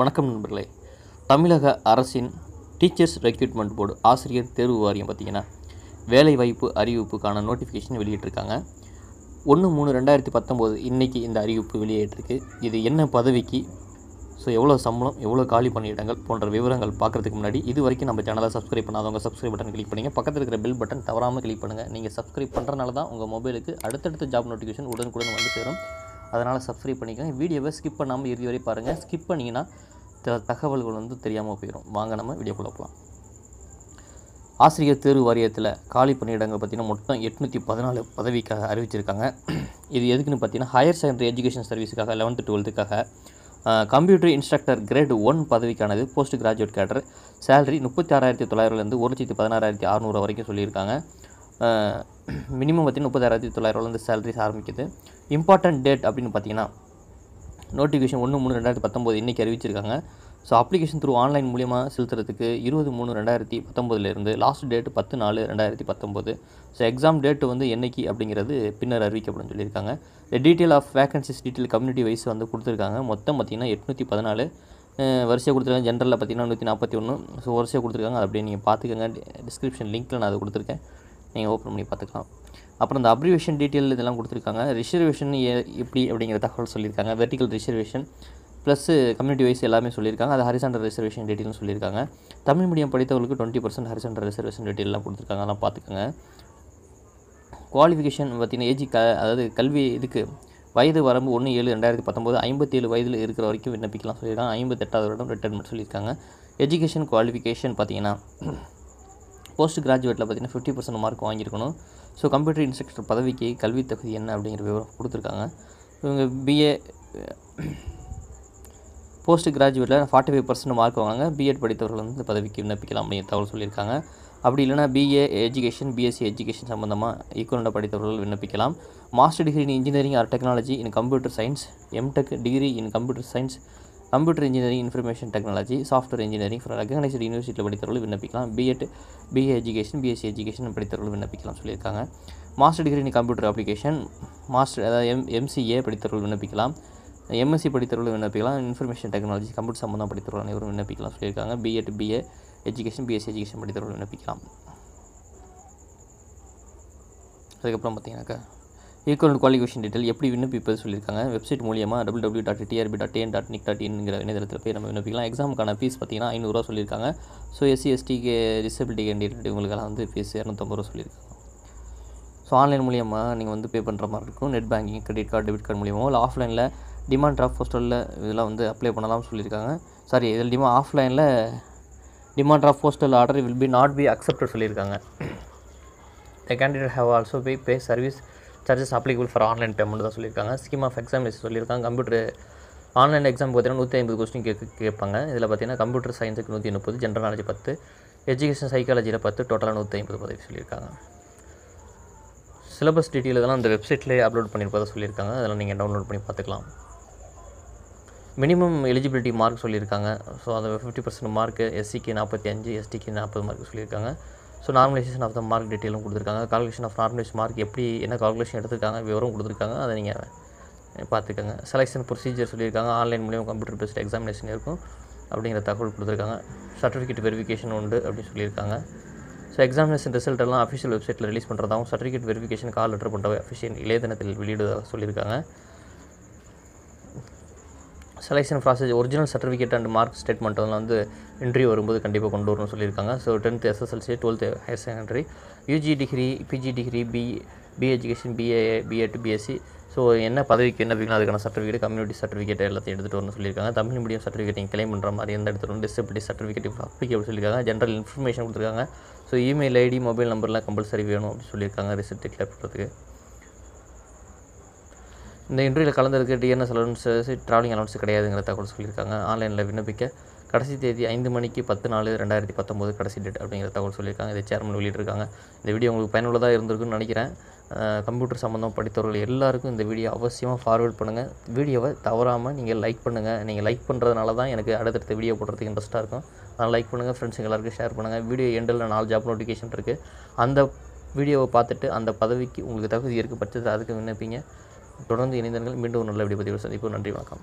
வணக்கம் நண்பர்களே. தமிழக அரசின் டீச்சர்ஸ் ரெக்ரூட்மெண்ட் போர்டு ஆசிரியர் தேர்வு வாரியம் பார்த்தீங்கன்னா வேலைவாய்ப்பு அறிவிப்புக்கான நோட்டிஃபிகேஷன் வெளியிட்டிருக்காங்க. ஒன்று மூணு ரெண்டாயிரத்தி பத்தொம்போது இன்றைக்கி இந்த அறிவிப்பு வெளியேற்றிருக்கு இது என்ன பதவிக்கு? ஸோ எவ்வளோ சம்பளம் எவ்வளோ காலி பணியிடங்கள் போன்ற விவரங்கள் பார்க்குறதுக்கு முன்னாடி இது வரைக்கும் நம்ம சேனலை சப்ஸ்கிரைப் பண்ணாதவங்க சப்ஸ்கிரைப் பட்டன் கிளிக் பண்ணுங்கள் பக்கத்தில் இருக்கிற பெல் பட்டன் தவறாமல் கிளிக் பண்ணுங்கள் நீங்கள் சப்ஸ்கிரைப் பண்ணுறனால தான் உங்கள் மொபைலுக்கு அடுத்தடுத்த ஜாப் நோட்டிஃபிகேஷன் உடனுக்குடன் வந்து சேரும். அதனால் சப்ஸ்கிரைப் பண்ணிக்கோங்க. வீடியோவை ஸ்கிப் பண்ணாமல் இறுதி வரை பாருங்கள் ஸ்கிப் பண்ணிங்கன்னா த- தகவல்கள் வந்து தெரியாமல் போயிடும் வாங்க நம்ம வீடியோக்குள்ளே போகலாம் ஆசிரியர் தேர்வு வாரியத்தில் காலி பணியிடங்கள் பார்த்தீங்கன்னா மொத்தம் எட்நூற்றி பதினாலு பதவிக்காக அறிவிச்சிருக்காங்க. இது எதுக்குன்னு பார்த்தீங்கன்னா ஹையர் செகண்டரி எஜுகேஷன் சர்வீஸுக்காக லெவன்த்து டுவெல்த்துக்காக கம்ப்யூட்டர் இன்ஸ்ட்ரக்டர் கிரேட் ஒன் பதவிக்கானது போஸ்ட் கிராஜுவேட் கேடர் சேலரி முப்பத்தி ஆறாயிரத்தி தொள்ளாயிரம்லேருந்து ஒரு லட்சத்தி பதினாறாயிரத்தி அறநூறு வரைக்கும் சொல்லியிருக்காங்க. மினிமம் பார்த்திங்கன்னா முப்பத்தாயிரத்தி தொள்ளாயிரம்லேருந்து சேலரிஸ் ஆரம்பிக்குது. இம்பார்ட்டன்ட் டேட் அப்படின்னு பார்த்தீங்கன்னா நோட்டிஃபிகேஷன் ஒன்று மூணு ரெண்டாயிரத்தி பத்தொம்போது இன்றைக்கி அறிவிச்சிருக்காங்க. ஸோ அப்ளிகேஷன் த்ரூ ஆன்லைன் மூலியமாக செலுத்துறதுக்கு இருபது மூணு ரெண்டாயிரத்தி பத்தொம்போதுலேருந்து லாஸ்ட் டேட் பத்து நாலு ரெண்டாயிரத்தி பத்தொம்போது. ஸோ எக்ஸாம் டேட் வந்து என்னைக்கு அப்படிங்கிறது பின்னர் அறிவிக்கப்படும் சொல்லியிருக்காங்க. Detail of vacancies detail community wise வந்து கொடுத்துருக்காங்க. மொத்தம் பார்த்தீங்கன்னா எட்நூற்றி பதினாலு வரிசையாக கொடுத்துருக்காங்க. ஜென்ரலில் பார்த்தீங்கன்னா நூற்றி நாற்பத்தி ஒன்று ஸோ வரிசையாக கொடுத்துருக்காங்க. அதை அப்படியே நீங்கள் பார்த்துக்கோங்க. டிஸ்கிரிப்ஷன் லிங்க்கில் நான் அதை கொடுத்துருக்கேன். நீங்கள் ஓப்பன் பண்ணி பார்த்துக்கலாம். அப்புறம் இந்த அப்ரிவேஷன் டீட்டெயில் இதெல்லாம் கொடுத்துருக்காங்க. ரிசர்வேஷன் எப்படி அப்படிங்கிற தகவல் சொல்லியிருக்காங்க. Vertical reservation plus community wise எல்லாமே சொல்லியிருக்காங்க. அது ஹரிசாண்டர் ரிசர்வேஷன் டீட்டெயிலும் சொல்லியிருக்காங்க. தமிழ் மீடியம் படித்தவங்களுக்கு டுவெண்ட்டி பர்சன்ட் ஹரிசாண்டர் ரிசர்வேஷன் டீட்டெயிலாம் கொடுத்துருக்காங்க. அதெல்லாம் பார்த்துக்கோங்க. குவாலிஃபிகேஷன் பார்த்தீங்கன்னா ஏஜி க அதாவது கல்வி இதுக்கு வயது வரம்பு ஒன்று ஏழு ரெண்டாயிரத்தி பத்தொம்போது ஐம்பத்தேழு வயதில் இருக்கிற வரைக்கும் விண்ணப்பிக்கலாம் சொல்லியிருக்காங்க. ஐம்பத்தெட்டாவது வருடம் ரிட்டைர்மெண்ட் சொல்லியிருக்காங்க. எஜுகேஷன் குவாலிஃபிகேஷன் பார்த்தீங்கன்னா போஸ்ட் கிராஜுவேட்டில் பார்த்தீங்கன்னா ஃபிஃப்டி பர்சன்ட் மார்க் வாங்கியிருக்கணும். ஸோ கம்ப்யூட்டர் இன்ஸ்ட்ரக்டர் பதவிக்கு கல்வி தகுதி என்ன அப்படிங்கிற விவரம் கொடுத்துருக்காங்க. இவங்க பிஏ போஸ்ட் கிராஜுவேட்டில் ஃபார்ட்டி ஃபைவ் பர்சன்ட் மார்க் வாங்க பிஎட் படித்தவர்கள் வந்து பதவிக்கு விண்ணப்பிக்கலாம் அப்படிங்கிற தகவல் சொல்லியிருக்காங்க. அப்படி இல்லைனா பிஏ எஜுகேஷன் பிஎஸ்சி எஜுகேஷன் சம்மந்தமாக ஈக்குவலண்டாக படித்தவர்கள் விண்ணப்பிக்கலாம். Master degree in engineering or technology in computer science MTech degree in computer science computer engineering information technology software engineering for recognised யூனிவர்சிட்டியில் படித்தவர்கள் விண்ணப்பிக்கலாம். BEd BA education BSc education படித்தவர்கள் விண்ணப்பிக்கலாம் சொல்லியிருக்காங்க. Master degree in computer application master அதாவது M MCA படித்தவர்கள் விண்ணப்பிக்கலாம். MSc படித்தவர்கள் விண்ணப்பிக்கலாம். இன்ஃபர்மேஷன் டெக்னாலஜி கம்ப்யூட்டர் சம்மந்தம் படித்தவர்கள் அனைவரும் விண்ணப்பிக்கலாம் சொல்லியிருக்காங்க. BEd BA education BSc education படித்தவர்கள் விண்ணப்பிக்கலாம். அதுக்கப்புறம் பார்த்தீங்கன்னாக்கா ஈக்குவல் குவாலிஃபிகேஷன் டீட்டெயில் எப்படி விண்ணப்பிப்பது சொல்லியிருக்காங்க. வெப்சைட் மூலியமாக double W dot TRB dot N dot nic dot இன்ங்கிற இணையதளத்தில் போய் நம்ம விண்ணப்பிக்கலாம். எக்ஸாமுக்கான ஃபீஸ் பார்த்தீங்கன்னா ஐநூறுரூவா சொல்லியிருக்காங்க. ஸோ எஸ்சி எஸ்டிக்கு டிசபிலிட்டி கேண்டிடேட் இவங்களுக்கெல்லாம் வந்து ஃபீஸ் இரநூத்தம்பது ரூபா சொல்லியிருக்காங்க. ஸோ ஆன்லைன் மூலியமாக நீங்கள் வந்து பே பண்ணுற மாதிரி இருக்கும். Net banking credit card debit card மூலியமாக இல்லை ஆஃப்லைனில் டிமாண்ட் டிராஃப்ட் போஸ்டலில் இதெல்லாம் வந்து அப்ளை பண்ணலாம்னு சொல்லியிருக்காங்க. சாரி இதில் டிமா ஆஃப்லைனில் demand draft postal order will be not be accepted சொல்லியிருக்காங்க. The candidate have also pay pay service charges applicable for online payment தான் சொல்லியிருக்காங்க. ஸ்கீம் ஆஃப் எக்ஸாம் சொல்லியிருக்காங்க. கம்ப்யூட்டர் ஆன்லைன் எக்ஸாம் பார்த்தீங்கன்னா நூற்றி ஐம்பது கொஸ்டின் கேட்க கேட்பாங்க. இதில் பார்த்தீங்கன்னா கம்ப்யூட்டர் சயின்ஸுக்கு நூற்றி முப்பது ஜென்ரல் நாலேஜ் பத்து எஜுகேஷன் சைக்காலஜியில் பத்து டோட்டலாக நூற்றி ஐம்பது பதவி சொல்லியிருக்காங்க. சிலபஸ் டீட்டெயில் இதெல்லாம் அந்த வெப்சைட்லேயே அப்லோட் பண்ணியிருப்பதாக சொல்லியிருக்காங்க. அதெல்லாம் நீங்கள் டவுன்லோட் பண்ணி பார்த்துக்கலாம். மினிமம் எலிஜிபிலிட்டி மார்க் சொல்லியிருக்காங்க. ஸோ அந்த ஃபிஃப்டி பர்சன்ட் மார்க்கு எஸ்சிக்கு நாற்பத்தி அஞ்சு எஸ்டிக்கு நாற்பது மார்க் சொல்லியிருக்காங்க. So normalisation of the mark டீட்டெயிலும் கொடுத்துருக்காங்க. கால்குலேஷன் ஆஃப் நார்மலைஸ் மார்க் எப்படி என்ன கால்குலேஷன் எடுத்துருக்காங்க விவரம் கொடுத்துருக்காங்க அதை நீங்கள் பார்த்துக்கோங்க. செலெக்ஷன் ப்ரொசீஜர் சொல்லியிருக்காங்க. ஆன்லைன் மூலியம் கம்ப்யூட்டர் பேஸ்ட் எக்ஸாமினேஷன் இருக்கும். அப்படிங்கிற தகவல் கொடுத்துருக்காங்க. சர்டிஃபிகேட் வெரிஃபிகேஷன் உண்டு அப்படின்னு சொல்லியிருக்காங்க. ஸோ எக்ஸாமினேஷன் ரிசல்ட் எல்லாம் அஃபிஷியல் வெப்சைட்டில் ரிலீஸ் பண்ணுறதாகவும் சர்டிஃபிகேட் வெரிஃபிகேஷன் கால் லெட்டர் பண்ணுறவை அஃபிஷியல் இளையதனத்தில் வெளியிடுவதாக சொல்லியிருக்காங்க. Selection process original certificate and mark statement வந்து வந்து இன்டர்வியூ வரும்போது கண்டிப்பாக கொண்டு வரணும்னு சொல்லியிருக்காங்க. So tenth SSLC twelfth higher secondary UG degree PG degree B B education BA BEd BSc so என்ன பதவிக்கு என்ன வைக்கணும் அதுக்கான சர்டிஃபிகேட் கம்யூனிட்டி சர்டிஃபிகேட் எல்லாத்தையும் எடுத்துகிட்டு வரணும்னு சொல்லியிருக்காங்க. தமிழ் மீடியம் சர்டிஃபிகேட் நீங்கள் கிளைம் பண்ணுற மாதிரி எந்த எடுத்துகிட்டு வரணும் டிசபிலிட்டி சர்டிஃபிகேட் அப்ளிகேபிள் சொல்லியிருக்காங்க. ஜென்ரல் இன்ஃபர்மேஷன் கொடுத்துருக்காங்க. ஸோ இமெயில் ஐடி மொபைல் நம்பர்லாம் கம்பல்சரி வேணும் அப்படின்னு சொல்லியிருக்காங்க. ரிசல்ட் டிக்ளேர் பண்ணுறதுக்கு இந்த இன்டர்வியூவில் கலந்ததுக்கு T N S allowance travelling allowance கிடையாதுங்கிற தகவல் சொல்லியிருக்காங்க. ஆன்லைனில் விண்ணப்பிக்க கடைசி தேதி ஐந்து மணிக்கு பத்து நாலு ரெண்டாயிரத்தி பத்தொம்போது கடைசி டேட் அப்படிங்கிற தகவல் சொல்லியிருக்காங்க. இதை சேர்மன் வெளியிட்டிருக்காங்க. இந்த வீடியோ உங்களுக்கு பயனுள்ளதாக இருந்திருக்குன்னு நினைக்கிறேன். கம்ப்யூட்டர் சம்மந்தம் படித்தவர்கள் எல்லாருக்கும் இந்த வீடியோ அவசியமாக ஃபார்வேர்ட் பண்ணுங்கள் வீடியோவை தவறாமல் நீங்கள் லைக் பண்ணுங்கள் நீங்கள் லைக் பண்ணுறதுனால தான் எனக்கு அடுத்தடுத்த வீடியோ போடுறதுக்கு இன்ட்ரெஸ்ட்டாக இருக்கும். அதனால் லைக் பண்ணுங்கள் ஃப்ரெண்ட்ஸுங்க எல்லாருக்கும் ஷேர் பண்ணுங்கள் வீடியோ எண்டில் நாலு ஜாப் நோட்டிஃபிகேஷன் இருக்குது அந்த வீடியோவை பார்த்துட்டு அந்த பதவிக்கு உங்களுக்கு தகுதி இருக்க பட்சத்தில் அதுக்கு விண்ணப்பிங்க. தொடர்ந்து இணைந்தர்கள் மீண்டும் ஒரு நல்ல வீடியோ சந்திப்போம். நன்றி வணக்கம்.